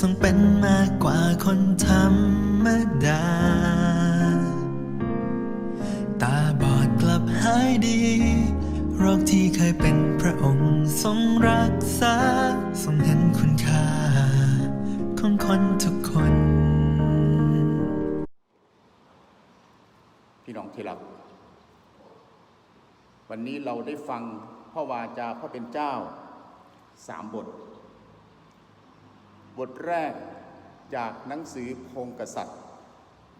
ทรงเป็นมากกว่าคนธรรมดา ตาบอดกลับหายดีโรคที่เคยเป็นพระองค์ทรงรักษา ทรงเห็นคุณค่า ของคนทุกคน พี่น้องที่รัก วันนี้เราได้ฟังพระวาจาพระเป็นเจ้าสามบท บทแรกจากหนังสือพงกษัตริย์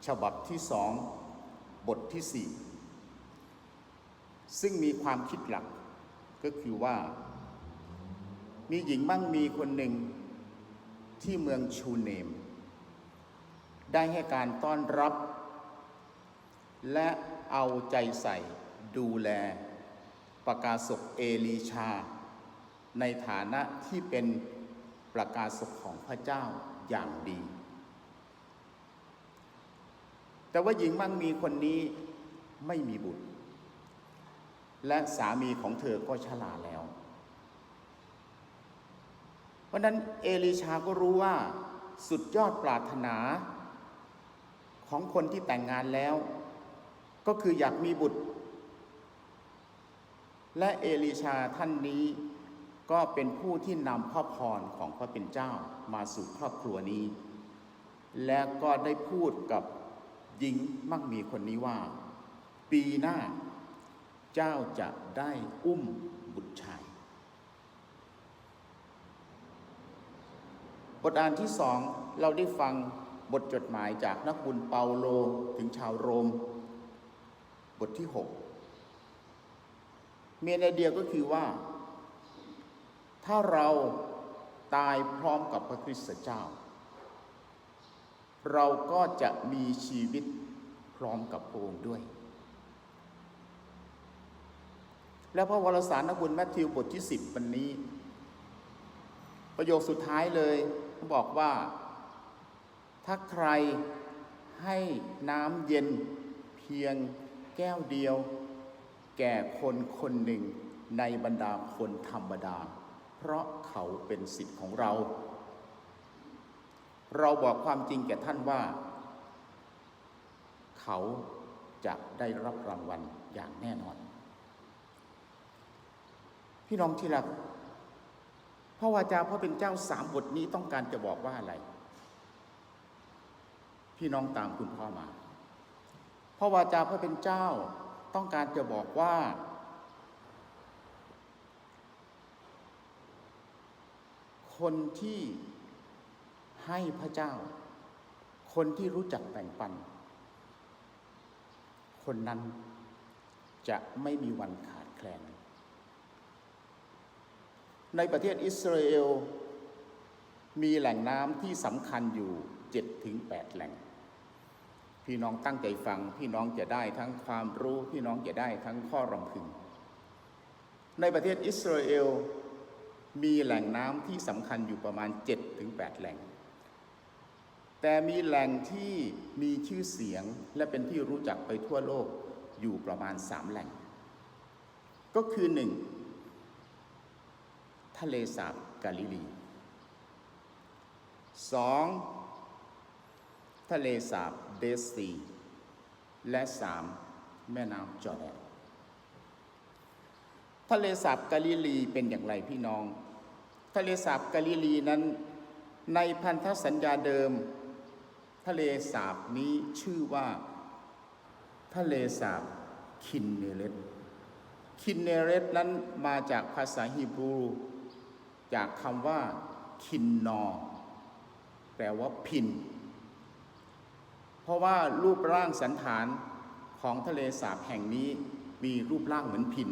ฉบับที่สองบทที่สี่ซึ่งมีความคิดหลักก็คือว่า มีหญิงมั่งมีคนหนึ่งที่เมืองชูเนม ได้ให้การต้อนรับ และเอาใจใส่ดูแลประกาศกเอลีชา ในฐานะที่เป็น ประกาศกของพระเจ้าอย่างดี แต่ว่าหญิงมั่งมีคนนี้ไม่มีบุตร และสามีของเธอก็ชราแล้ว เพราะนั้นเอลีชาก็รู้ว่าสุดยอดปรารถนาของคนที่แต่งงานแล้ว ก็คืออยากมีบุตร และเอลีชาท่านนี้ ก็เป็นผู้ที่นำพระพรของพระเป็นเจ้ามาสู่ครอบครัวนี้ และก็ได้พูดกับหญิงมักมีคนนี้ว่า ปีหน้าเจ้าจะได้อุ้มบุตรชาย บทอ่านที่สองเราได้ฟังบทจดหมายจากนักบุญเปาโลถึงชาวโรม บทที่ 6 เมนไอเดียก็คือว่า ถ้าเราตายพร้อมกับพระคริสตเจ้า เราก็จะมีชีวิตพร้อมกับพระองค์ด้วย และพระวรสารนักบุญแมทธิวบทที่ 10 วันนี้ ประโยคสุดท้ายเลยเขาบอกว่า ถ้าใครให้น้ำเย็นเพียงแก้วเดียว แก่คนคนหนึ่งในบรรดาคนธรรมดา เพราะเขาเป็นสิทธิ์ของเรา เราบอกความจริงแก่ท่านว่า เขาจะได้รับรางวัลอย่างแน่นอน พี่น้องที่รักพระวาจาพระเป็นเจ้าสามบทนี้ต้องการจะบอกว่าอะไร พี่น้องตามคุณพ่อมาพระวาจาพระเป็นเจ้าต้องการจะบอกว่า คนที่ให้พระเจ้า คนที่รู้จักแบ่งปัน คนนั้นจะไม่มีวันขาดแคลน ในประเทศอิสราเอล มีแหล่งน้ำที่สำคัญอยู่7ถึง8แหล่ง พี่น้องตั้งใจฟัง พี่น้องจะได้ทั้งความรู้ พี่น้องจะได้ทั้งข้อรำพึง ในประเทศอิสราเอล มีแหล่งน้ำที่สำคัญอยู่ประมาณ7ถึง8แหล่ง แต่มีแหล่งที่มีชื่อเสียงและเป็นที่รู้จักไปทั่วโลกอยู่ประมาณ 3 แหล่ง ก็คือหนึ่งทะเลสาบกาลิลีสองทะเลสาบเดสซี และสามแม่น้ำจอร์แดน ทะเลสาบกาลิลีเป็นอย่างไรพี่น้อง ทะเลสาบกาลิลีนั้น ในพันธสัญญาเดิม ทะเลสาบนี้ชื่อว่า ทะเลสาบคินเนเรตคินเนเรตนั้นมาจากภาษาฮีบรู จากคำว่า คินนอ แปลว่าพิน เพราะว่ารูปร่างสันฐานของทะเลสาบแห่งนี้มีรูปร่างเหมือนพิน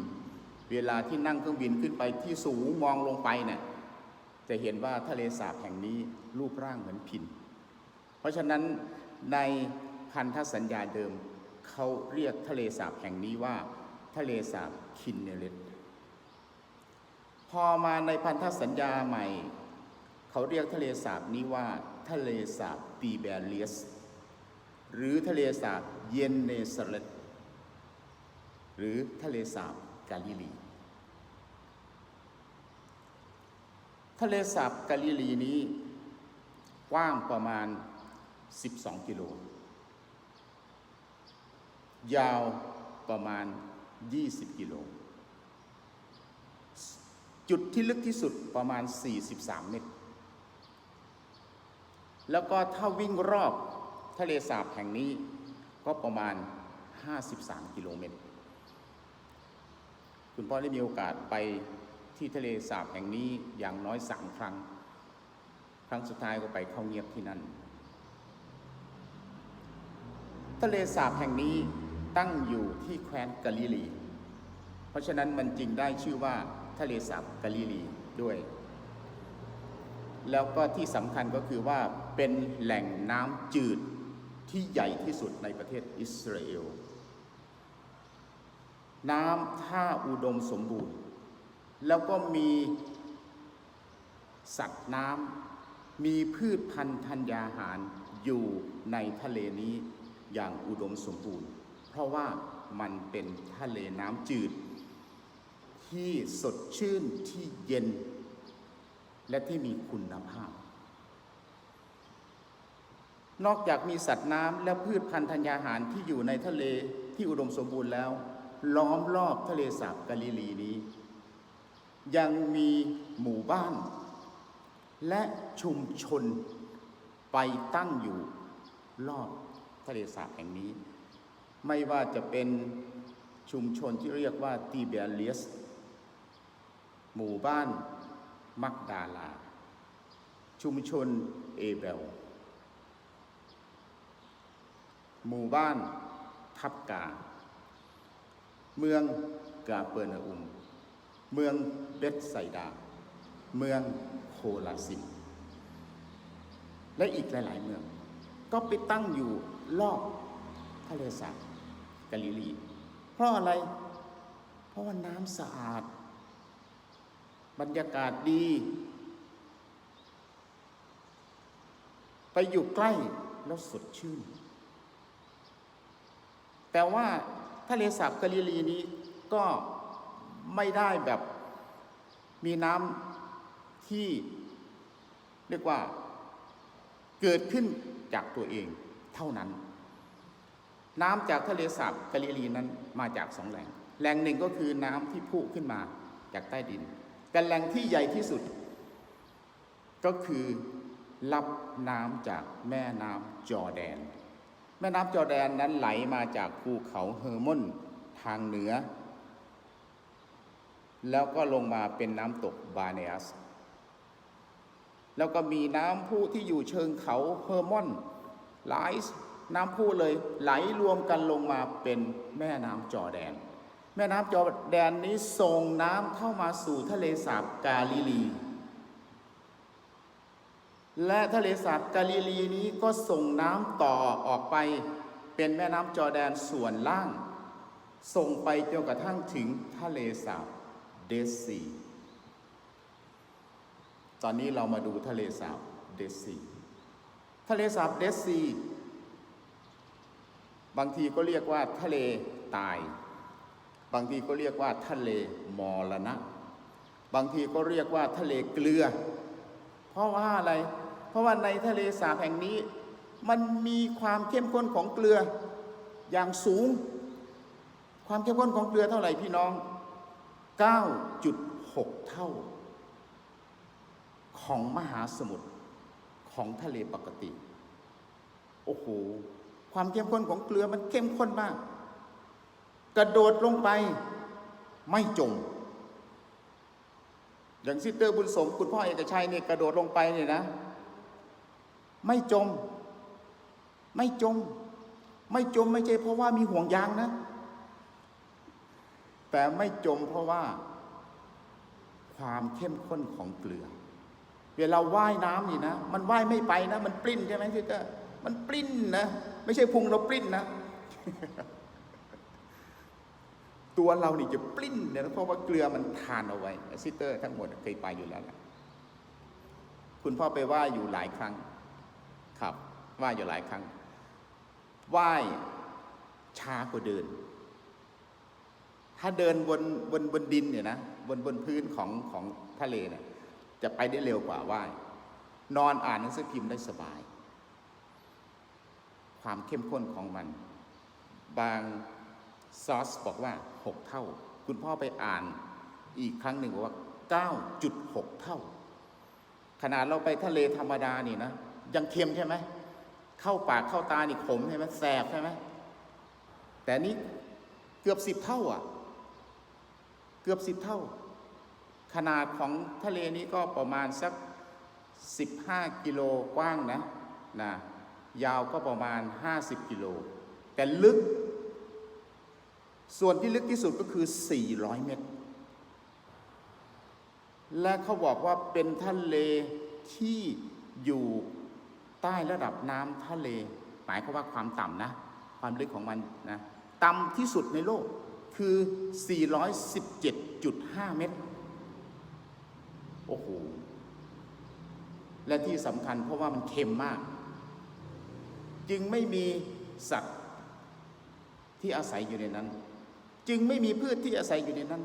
เวลาที่นั่งเครื่องบินขึ้นไปที่สูงมองลงไปเนี่ยจะเห็นว่าทะเลสาบแห่งนี้รูปร่างเหมือนพิน เพราะฉะนั้นในพันธสัญญาเดิมเขาเรียกทะเลสาบแห่งนี้ว่า ทะเลสาบคินเนเรตพอมาในพันธสัญญาใหม่ เขาเรียกทะเลสาบนี้ว่า ทะเลสาบตีเบเรียส หรือทะเลสาบเยนเนสเรตหรือทะเลสาบกาลิลี ทะเลสาบกาลิลีนี้กว้างประมาณ 12 กิโล ยาวประมาณ 20 กิโล จุดที่ลึกที่สุดประมาณ 43 เมตร แล้วก็ถ้าวิ่งรอบทะเลสาบแห่งนี้ก็ประมาณ 53 กิโลเมตร คุณพ่อได้มีโอกาสไป ที่ทะเลสาบแห่งนี้อย่างน้อยสามครั้ง ครั้งสุดท้ายก็ไปเข้าเงียบที่นั่น ทะเลสาบแห่งนี้ตั้งอยู่ที่แคว้นกาลิลี เพราะฉะนั้นมันจึงได้ชื่อว่าทะเลสาบกาลิลีด้วย แล้วก็ที่สำคัญก็คือว่าเป็นแหล่งน้ำจืดที่ใหญ่ที่สุดในประเทศอิสราเอล น้ำท่าอุดมสมบูรณ์ แล้วก็มีสัตว์น้ำมีพืชพันธุ์ธัญญาหารอยู่ในทะเลนี้อย่างอุดมสมบูรณ์ เพราะว่ามันเป็นทะเลน้ำจืด ที่สดชื่นที่เย็น และที่มีคุณภาพ นอกจากมีสัตว์น้ำและพืชพันธุ์ธัญญาหารที่อยู่ในทะเลที่อุดมสมบูรณ์แล้ว ล้อมรอบทะเลสาบกาลิลีนี้ ยังมีหมู่บ้าน และชุมชนไปตั้งอยู่รอบทะเลสาบแห่งนี้ ไม่ว่าจะเป็นชุมชนที่เรียกว่าตีเบเลียส หมู่บ้านมักดาลา ชุมชนเอเบล หมู่บ้านทับกา เมืองกาเปอร์นาอุม เมือง เบตไซดา เมืองโคลาซินและอีกหลาย ๆ เมือง ก็ไปตั้งอยู่รอบทะเลสาบกาลิลี เพราะอะไร เพราะว่าน้ำสะอาด บรรยากาศดี ไปอยู่ใกล้แล้วสดชื่น แต่ว่าทะเลสาบกาลิลีนี้ก็ไม่ได้แบบ มีน้ำที่เรียกว่าเกิดขึ้นจากตัวเองเท่านั้น น้ำจากทะเลสาบกาลิลีนั้นมาจากสองแหล่งแหล่งหนึ่งก็คือน้ำที่พุขึ้นมาจากใต้ดินแต่แหล่งที่ใหญ่ที่สุด ก็คือรับน้ำจากแม่น้ำจอแดน แม่น้ำจอแดนนั้นไหลมาจากภูเขาเฮอร์มอนทางเหนือ แล้วก็ลงมาเป็นน้ำตกบาเนอัสแล้วก็มีน้ำพุที่อยู่เชิงเขาเฮอร์มอนหลายน้ำพุเลยไหลรวมกันลงมาเป็นแม่น้ำจอแดน แม่น้ำจอแดนนี้ส่งน้ำเข้ามาสู่ทะเลสาบกาลิลี และทะเลสาบกาลิลีนี้ก็ส่งน้ำต่อออกไปเป็นแม่น้ำจอแดนส่วนล่าง ส่งไปจนกระทั่งถึงทะเลสาบ เดซีตอนนี้เรามาดูทะเลสาบเดซีทะเลสาบเดซีบางทีก็เรียกว่าทะเลตาย บางทีก็เรียกว่าทะเลมรณะ บางทีก็เรียกว่าทะเลเกลือ เพราะว่าอะไร เพราะว่าในทะเลสาบแห่งนี้ มันมีความเข้มข้นของเกลืออย่างสูง ความเข้มข้นของเกลือเท่าไหร่พี่น้อง 9.6 เท่า ของมหาสมุทรของทะเลปกติ โอ้โห ความเข้มข้นของเกลือมันเข้มข้นมาก กระโดดลงไปไม่จม อย่างซิสเตอร์บุญสม คุณพ่อเอกชัยเนี่ยกระโดดลงไปเนี่ยนะ ไม่จม ไม่จม ไม่จมไม่ใช่เพราะว่ามีห่วงยางนะ แต่ไม่จมเพราะว่า ความเข้มข้นของเกลือ เวลาว่ายน้ำนี่นะ มันว่ายไม่ไปนะ มันปลิ้นใช่ไหมซิสเตอร์มันปลิ้นนะ ไม่ใช่พุงเราปลิ้นนะ ตัวเรานี่จะปลิ้นเนี่ยเพราะว่าเกลือมันทานเอาไว้ซิสเตอร์ทั้งหมดเคยไปอยู่แล้วล่ะคุณพ่อไปว่ายอยู่หลายครั้ง ครับว่ายอยู่หลายครั้งว่ายช้ากว่าเดิน ถ้าเดินบนบนบนดินเนี่ยนะบนบนพื้นของของทะเลเนี่ยจะไปได้เร็วกว่าว่ายนอนอ่านหนังสือพิมพ์ได้สบาย ความเข้มข้นของมัน บางซอสบอกว่า 6 เท่า คุณพ่อไปอ่านอีกครั้งหนึ่งบอกว่า 9.6 เท่า ขนาดเราไปทะเลธรรมดานี่นะ ยังเค็มใช่ไหม เข้าปากเข้าตานี่ขมใช่ไหมแสบใช่ไหมแต่นี่เกือบสิบเท่าอะ เกือบสิบเท่า ขนาดของทะเลนี้ก็ประมาณสัก 15 กิโลกว้างนะนะยาวก็ประมาณ 50 กิโล แต่ลึก ส่วนที่ลึกที่สุดก็คือ 400 เมตร และเขาบอกว่าเป็นทะเลที่อยู่ใต้ระดับน้ำทะเล หมายความว่าความต่ำนะ ความลึกของมันนะ ต่ำที่สุดในโลก คือ 417.5 เมตร โอ้โห และที่สำคัญเพราะว่ามันเค็มมาก จึงไม่มีสัตว์ที่อาศัยอยู่ในนั้น จึงไม่มีพืชที่อาศัยอยู่ในนั้น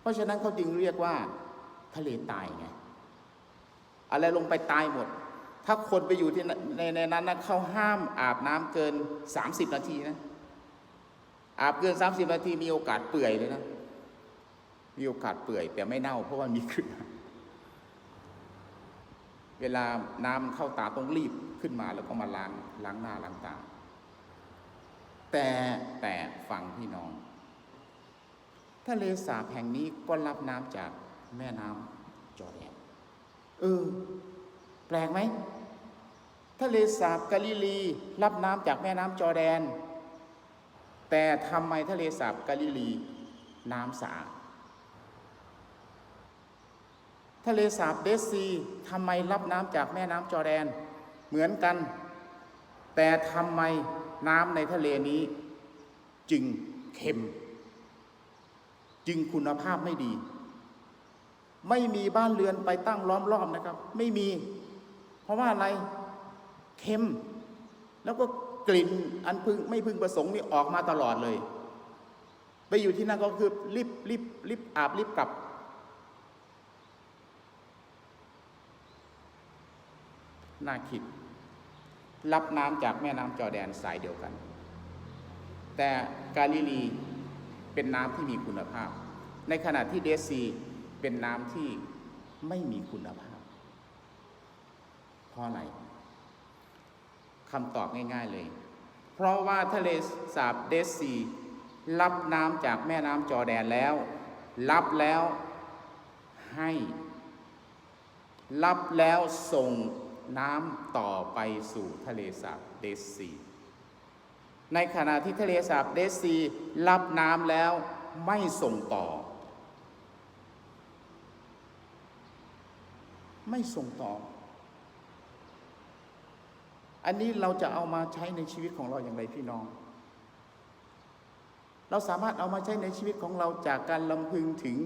เพราะฉะนั้นเขาจึงเรียกว่าทะเลตายไง อะไรลงไปตายหมด ถ้าคนไปอยู่ที่ในในนนั้นนะเขาห้ามอาบน้ำเกิน 30 นาทีนะ อาบเกิน30นาทีมีโอกาสเปื่อยเลยนะ มีโอกาสเปื่อย แต่ไม่เน่า เพราะว่ามีเกลือ เวลาน้ำเข้าตาต้องรีบขึ้นมาแล้วก็มาล้างล้างหน้าล้างตา แต่แต่ฟังพี่น้องทะเลสาบแห่งนี้ก็รับน้ำจากแม่น้ำจอร์แดนเออ แปลกไหมทะเลสาบกาลิลี รับน้ำจากแม่น้ำจอร์แดน แต่ทำไมทะเลสาบกาลิลีน้ำสะอาดทะเลสาบเดซีทำไมรับน้ำจากแม่น้ำจอร์แดน เหมือนกัน แต่ทำไมน้ำในทะเลนี้ จึงเค็ม จึงคุณภาพไม่ดี ไม่มีบ้านเรือนไปตั้งล้อมรอบนะครับ ไม่มี เพราะว่าอะไรเค็ม แล้วก็ กลิ่นอันพึงไม่พึงประสงค์นี่ออกมาตลอดเลย ไปอยู่ที่นั่นก็คือรีบรีบรีบอาบรีบกลับ น่าคิด รับน้ำจากแม่น้ำจอแดนสายเดียวกัน แต่กาลิลีเป็นน้ำที่มีคุณภาพ ในขณะที่เดซีเป็นน้ำที่ไม่มีคุณภาพเพราะอะไร คำตอบง่าย ๆเลย เพราะว่าทะเลสาบเดซีรับน้ำจากแม่น้ำจอแดนแล้ว รับแล้วให้ รับแล้วส่งน้ำต่อไปสู่ทะเลสาบเดซี ในขณะที่ทะเลสาบเดซี รับน้ำแล้วไม่ส่งต่อ ไม่ส่งต่อ อันนี้เราจะเอามาใช้ในชีวิตของเราอย่างไรพี่น้อง เราสามารถเอามาใช้ในชีวิตของเราจากการลำพึงถึง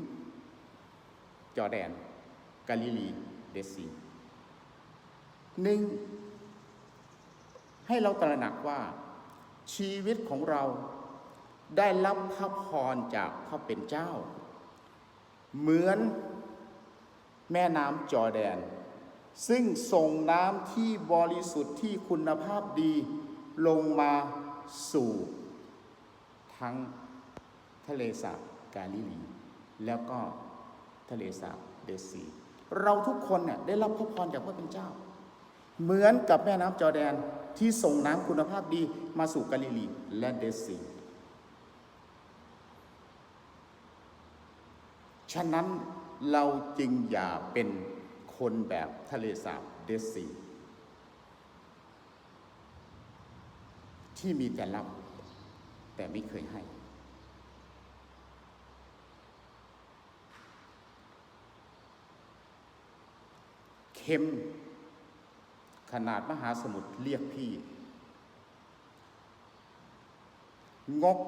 จอแดน กาลิลีเดซีหนึ่งให้เราตระหนักว่าชีวิตของเราได้รับพระพรจากพระเป็นเจ้า เหมือนแม่น้ำจอแดน ซึ่งส่งน้ำที่บริสุทธิ์ที่คุณภาพดีลงมาสู่ทั้งทะเลสาบกาลิลี แล้วก็ทะเลสาบเดซี เราทุกคนเนี่ยได้รับพระพรจากพระเป็นเจ้า เหมือนกับแม่น้ำจอแดนที่ส่งน้ำคุณภาพดีมาสู่กาลิลี และเดซี ฉะนั้นเราจึงอย่าเป็น คนแบบทะเลสาบเดซี ที่มีแต่รับ แต่ไม่เคยให้ เค็ม ขนาดมหาสมุทรเรียกพี่ งก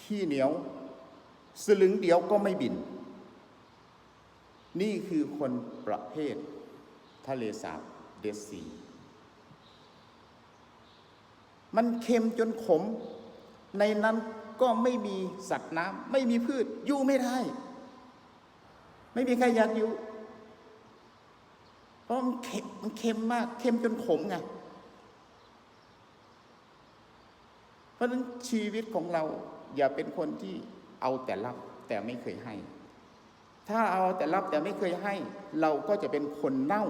ขี้เหนียว สลึงเดียวก็ไม่บิน นี่คือคนประเภททะเลสาบเดซี มันเค็มจนขม ในนั้นก็ไม่มีสัตว์น้ำไม่มีพืชอยู่ไม่ได้ ไม่มีใครอยากอยู่ เพราะมันเค็มมันเค็มมากเค็มจนขมไงเพราะฉะนั้นชีวิตของเราอย่าเป็นคนที่เอาแต่รับแต่ไม่เคยให้ ถ้าเอาแต่รับแต่ไม่เคยให้เราก็จะเป็นคนเน่า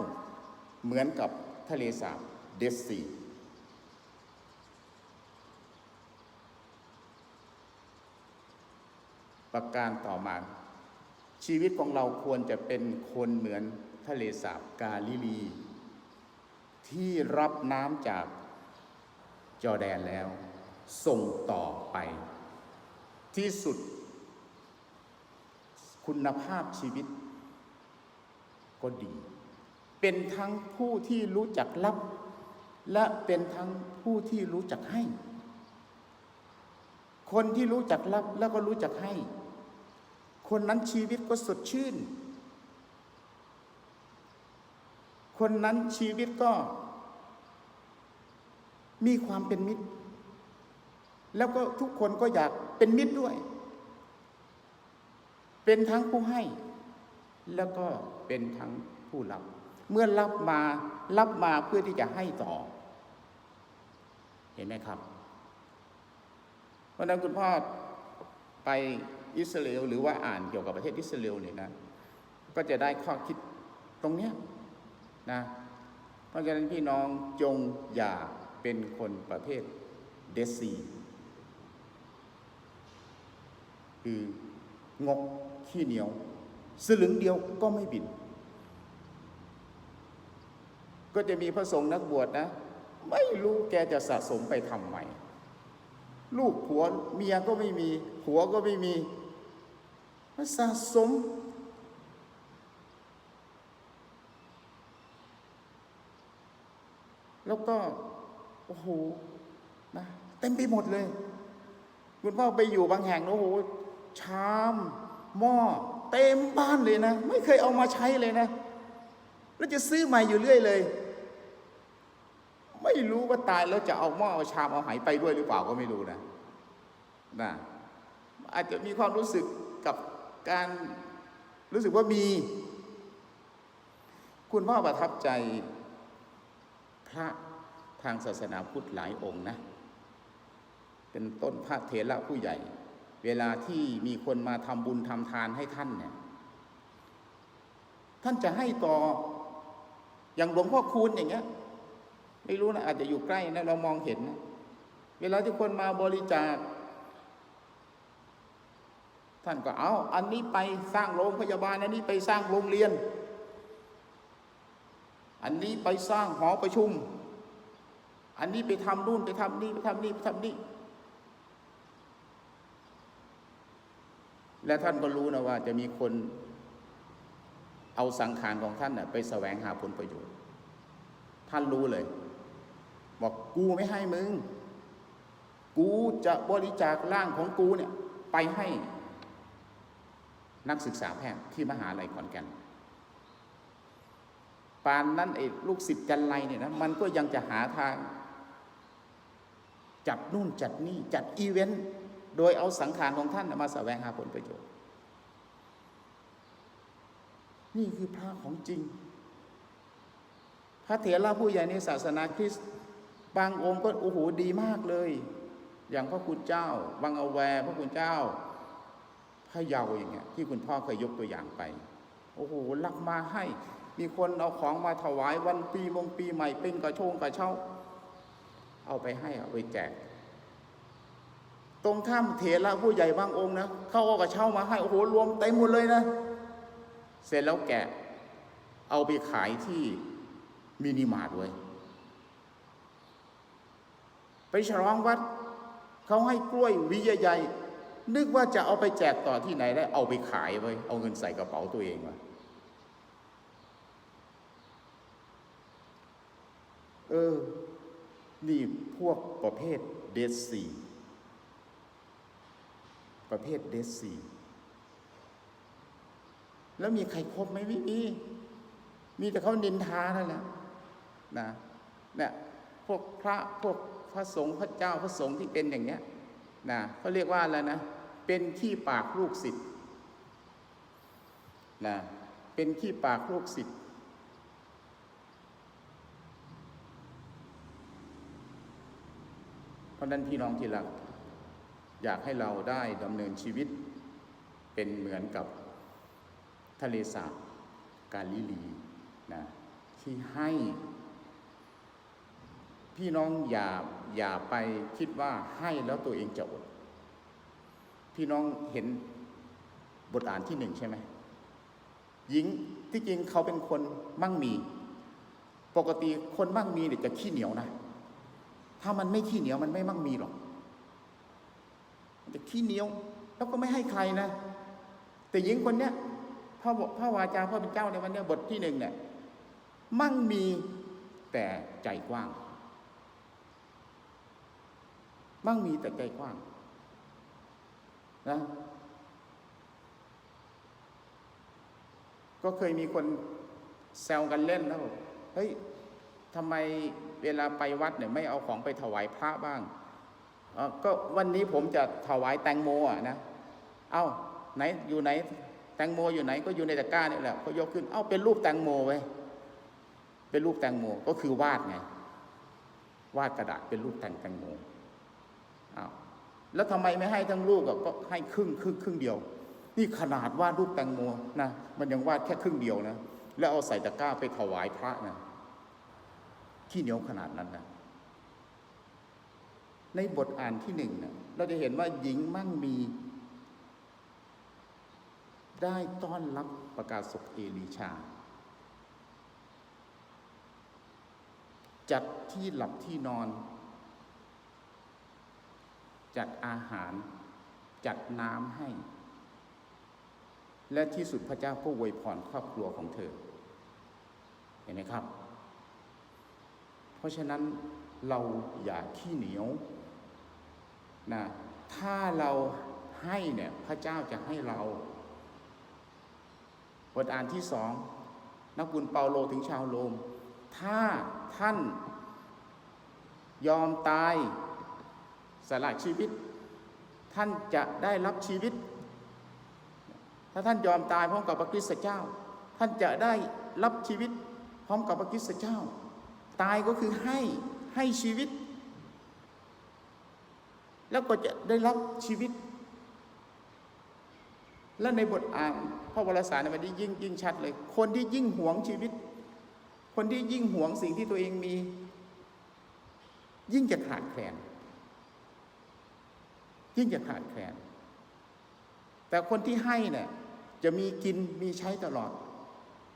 เหมือนกับทะเลสาบเดสซีประการต่อมาชีวิตของเราควรจะเป็นคนเหมือนทะเลสาบกาลิลี ที่รับน้ำจากจอแดนแล้ว ส่งต่อไป ที่สุด คุณภาพชีวิต ก็ดี เป็นทั้งผู้ที่รู้จักรับ และเป็นทั้งผู้ที่รู้จักให้ คนที่รู้จักรับแล้วก็รู้จักให้ คนนั้นชีวิตก็สดชื่น คนนั้นชีวิตก็ มีความเป็นมิตร แล้วก็ทุกคนก็อยากเป็นมิตรด้วย เป็นทั้งผู้ให้ แล้วก็เป็นทั้งผู้รับ เมื่อรับมารับมาเพื่อที่จะให้ต่อ เห็นไหมครับเพราะนั้นคุณพ่อไปอิสราเอลหรือว่าอ่านเกี่ยวกับประเทศอิสราเอลเนี่ยนะ ก็จะได้ข้อคิดตรงเนี้ยนะเพราะฉะนั้นพี่น้องจงอย่าเป็นคนประเภทเดซีคืองก ขี้เหนียว สลึงเดียวก็ไม่บิน ก็จะมีพระสงฆ์นักบวชนะ ไม่รู้แกจะสะสมไปทำไมลูกผัวเมียก็ไม่มีผัวก็ไม่มีมสะสม แล้วก็ โอ้โหนะเต็มไปหมดเลย คุณพ่อไปอยู่บางแห่งโอ้โหชาม หม้อเต็มบ้านเลยนะ ไม่เคยเอามาใช้เลยนะ แล้วจะซื้อใหม่อยู่เรื่อยเลย ไม่รู้ว่าตายแล้วจะเอาหม้อเอาชามเอาไหไปด้วยหรือเปล่าก็ไม่รู้นะนะอาจจะมีความรู้สึกกับการรู้สึกว่ามี คุณพ่อประทับใจพระทางศาสนาพุทธหลายองค์นะ เป็นต้นพระเถระผู้ใหญ่ เวลาที่มีคนมาทำบุญทำทานให้ท่านเนี่ย ท่านจะให้ต่ออย่างหลวงพ่อคูณอย่างเงี้ย ไม่รู้นะอาจจะอยู่ใกล้นะเรามองเห็นนะเวลาที่คนมาบริจาค ท่านก็เอาอันนี้ไปสร้างโรงพยาบาล อันนี้ไปสร้างโรงเรียน อันนี้ไปสร้างหอประชุม อันนี้ไปทำนู่นไปทำนี่ไปทำนี่ไปทำนี่ และท่านก็รู้นะว่าจะมีคนเอาสังขารของท่านนะไปแสวงหาผลประโยชน์ ท่านรู้เลย บอกกูไม่ให้มึง กูจะบริจาคร่างของกูเนี่ยไปให้นักศึกษาแพทย์ที่มหาลัยขอนแก่นปานนั้นไอ้ลูกศิษย์จันไรเนี่ยนะมันก็ยังจะหาทาง จัดนู่นจัดนี่ จัดอีเวนต์ โดยเอาสังขารของท่านมาแสวงหาผลประโยชน์ นี่คือพระของจริง พระเถระผู้ใหญ่ในศาสนาคริสต์บางองค์ก็โอ้โหดีมากเลย อย่างพระคุณเจ้าวังเอาแวร์พระคุณเจ้าพระเยาอย่างเงี้ยที่คุณพ่อเคยยกตัวอย่างไป โอ้โหรักมาให้ มีคนเอาของมาถวายวันปีมงปีใหม่เป็นกระโชงกระเช้า เอาไปให้เอาไปแจก ตรงข้ามเถระผู้ใหญ่บางองค์นะเขาเอากระเช้ามาให้โอ้โหรวมเต็มหมดเลยนะ เสร็จแล้วแกะเอาไปขายที่มินิมาร์ทไว้ยไปฉลองวัดเขาให้กล้วยวิใหญ่นึกว่าจะเอาไปแจกต่อที่ไหนได้เอาไปขายไว้เอาเงินใส่กระเป๋าตัวเองมาเออ นี่พวกประเภทเดซซี ประเภทเดซซีแล้วมีใครครบไหมไม่มีมีแต่เขานินทานั่นแหละนะเนี่ยพวกพระพวกพระสงฆ์พระเจ้าพระสงฆ์ที่เป็นอย่างเนี้ยนะเขาเรียกว่าอะไรนะ เป็นขี้ปากลูกศิษย์นะเป็นขี้ปากลูกศิษย์เพราะฉะนั้นพี่น้องที่รัก อยากให้เราได้ดำเนินชีวิต เป็นเหมือนกับทะเลสาบกาลิลีนะที่ให้พี่น้องอย่าอย่าไปคิดว่าให้แล้วตัวเองจะอด พี่น้องเห็นบทอ่านที่หนึ่งใช่ไหมหญิงที่จริงเขาเป็นคนมั่งมี ปกติคนมั่งมีเนี่ยจะขี้เหนียวนะ ถ้ามันไม่ขี้เหนียวมันไม่มั่งมีหรอก มันจะขี้เหนียว แล้วก็ไม่ให้ใครนะ แต่หญิงคนเนี้ยพ่อบอกพ่อวาจาพ่อเป็นเจ้าในวันเนี้ยบทที่หนึ่งเนี่ยมั่งมีแต่ใจกว้าง มั่งมีแต่ใจกว้างนะก็เคยมีคนแซวกันเล่นนะบอกเฮ้ยทำไมเวลาไปวัดเนี่ยไม่เอาของไปถวายพระบ้าง ก็วันนี้ผมจะถวายแตงโมอะนะ เอ้าไหนอยู่ไหน แตงโมอยู่ไหนก็อยู่ในตะกร้านี่แหละเขายกขึ้น เอ้าเป็นรูปแตงโมไว้เป็นรูปแตงโมก็คือวาดไงวาดกระดาษเป็นรูปแตงแตงโมอ้าวแล้วทำไมไม่ให้ทั้งลูกก็ให้ครึ่งครึ่งครึ่งเดียว นี่ขนาดวาดรูปแตงโมนะมันยังวาดแค่ครึ่งเดียวนะแล้วเอาใส่ตะกร้าไปถวายพระนะขี้เหนียวขนาดนั้นนะ ในบทอ่านที่หนึ่งนะเราจะเห็นว่าหญิงมั่งมี ได้ต้อนรับประกาศศกเอลีชา จัดที่หลับที่นอน จัดอาหาร จัดน้ำให้ และที่สุดพระเจ้าก็อวยพรครอบครัวของเธอ เห็นไหมครับ เพราะฉะนั้นเราอย่าขี้เหนียว นะถ้าเราให้เนี่ยพระเจ้าจะให้เราบทอ่านที่สองนักบุญเปาโลถึงชาวโรม ถ้าท่านยอมตายสละชีวิต ท่านจะได้รับชีวิต ถ้าท่านยอมตายพร้อมกับพระคริสต์เจ้า ท่านจะได้รับชีวิตพร้อมกับพระคริสต์เจ้า ตายก็คือให้ให้ชีวิต แล้วก็จะได้รับชีวิต และในบทอ่านพระวรสารในวันนี้ยิ่งยิ่งชัดเลย คนที่ยิ่งหวงชีวิต คนที่ยิ่งหวงสิ่งที่ตัวเองมี ยิ่งจะขาดแคลน ยิ่งจะขาดแคลน แต่คนที่ให้เนี่ยจะมีกินมีใช้ตลอด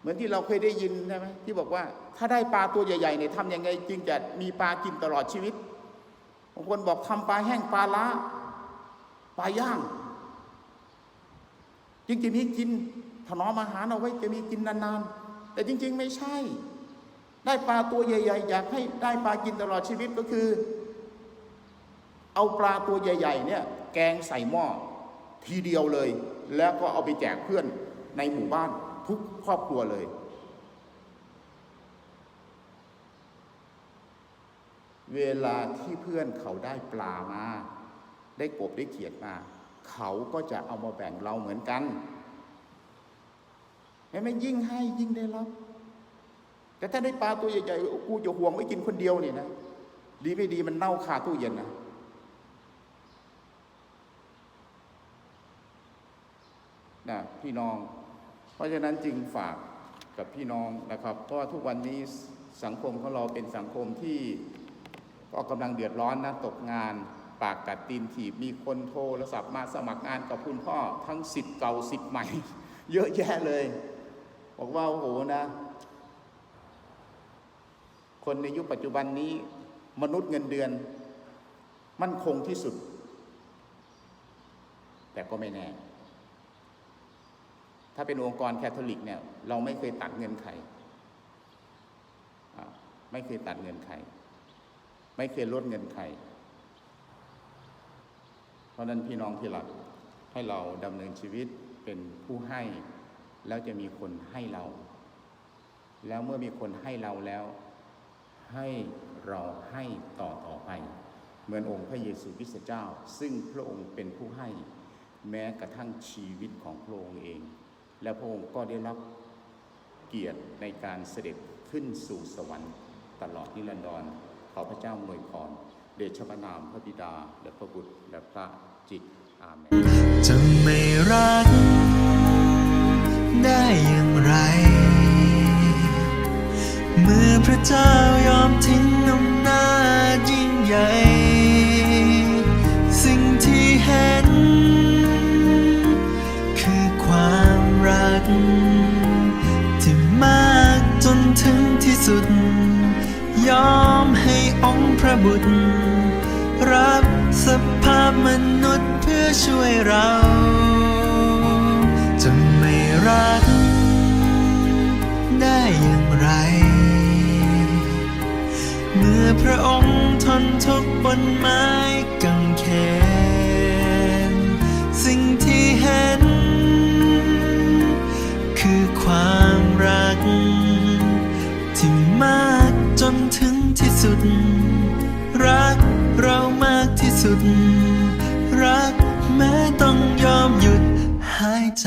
เหมือนที่เราเคยได้ยินใช่ไหมที่บอกว่า ถ้าได้ปลาตัวใหญ่ๆเนี่ยทำยังไงจึงจะมีปลากินตลอดชีวิตางคนบอกทำปลาแห้งปลาล้าปลาย่างจึงจะมีกินถนอมอาหารเอาไว้จะมีกินนานๆ แต่จริง ๆ ไม่ใช่ ได้ปลาตัวใหญ่ ๆ อยากให้ได้ปลากินตลอดชีวิตก็คือ เอาปลาตัวใหญ่ ๆ เนี่ย แกงใส่หม้อทีเดียวเลย แล้วก็เอาไปแจกเพื่อนในหมู่บ้านทุกครอบครัวเลย เวลาที่เพื่อนเขาได้ปลามา ได้กบได้เขียดมา เขาก็จะเอามาแบ่งเราเหมือนกันเห็นไหมยิ่งให้ยิ่งได้รับ แต่ถ้าได้ปลาตัวใหญ่ๆกูจะห่วงไม่กินคนเดียวเนี่ยนะดีไม่ดีมันเน่าคาตู้เย็นนะนะพี่น้อง เพราะฉะนั้นจึงฝากกับพี่น้องนะครับ เพราะว่าทุกวันนี้สังคมของเราเป็นสังคมที่ ก็กำลังเดือดร้อนนะตกงาน ปากกัดตีนถีบมีคนโทรศัพท์มาสมัครงานกับคุณพ่อทั้งสิทธิ์เก่าสิทธิ์ใหม่ เยอะแยะเลย บอกว่าโอ้โหนะ คนในยุคปัจจุบันนี้ มนุษย์เงินเดือน มั่นคงที่สุด แต่ก็ไม่แน่ถ้าเป็นองค์กรแคทอลิกเนี่ยเราไม่เคยตัดเงินใครอ่ไม่เคยตัดเงินใคร ไม่เคยลดเงินใคร เพราะนั้นพี่น้องที่รักให้เราดำเนินชีวิตเป็นผู้ให้ แล้วจะมีคนให้เรา แล้วเมื่อมีคนให้เราแล้ว ให้เราให้ต่อต่อไป เหมือนองค์พระเยซูคริสต์เจ้า ซึ่งพระองค์เป็นผู้ให้ แม้กระทั่งชีวิตของพระองค์เอง และพระองค์ก็ได้รับเกียรติในการเสด็จขึ้นสู่สวรรค์ตลอดนิรันดร ขอพระเจ้าอวยพรเดชพระนามพระบิดา และพระบุตรและพระจิตอาเมนจะไม่รักได้อย่างไร เมื่อพระเจ้ายอมทิ้งอำหน้ายิ่งใหญ่ สิ่งที่เห็น คือความรัก ที่มากจนถึงที่สุด ยอมให้องค์พระบุตร รับสภาพมนุษย์เพื่อช่วยเราจะไม่รักได้อย่างไร เมื่อพระองค์ทนทุกข์บนไม้กางเขนสิ่งที่เห็น สุด รักเรามากที่สุด รักแม้ต้องยอมหยุดหายใจ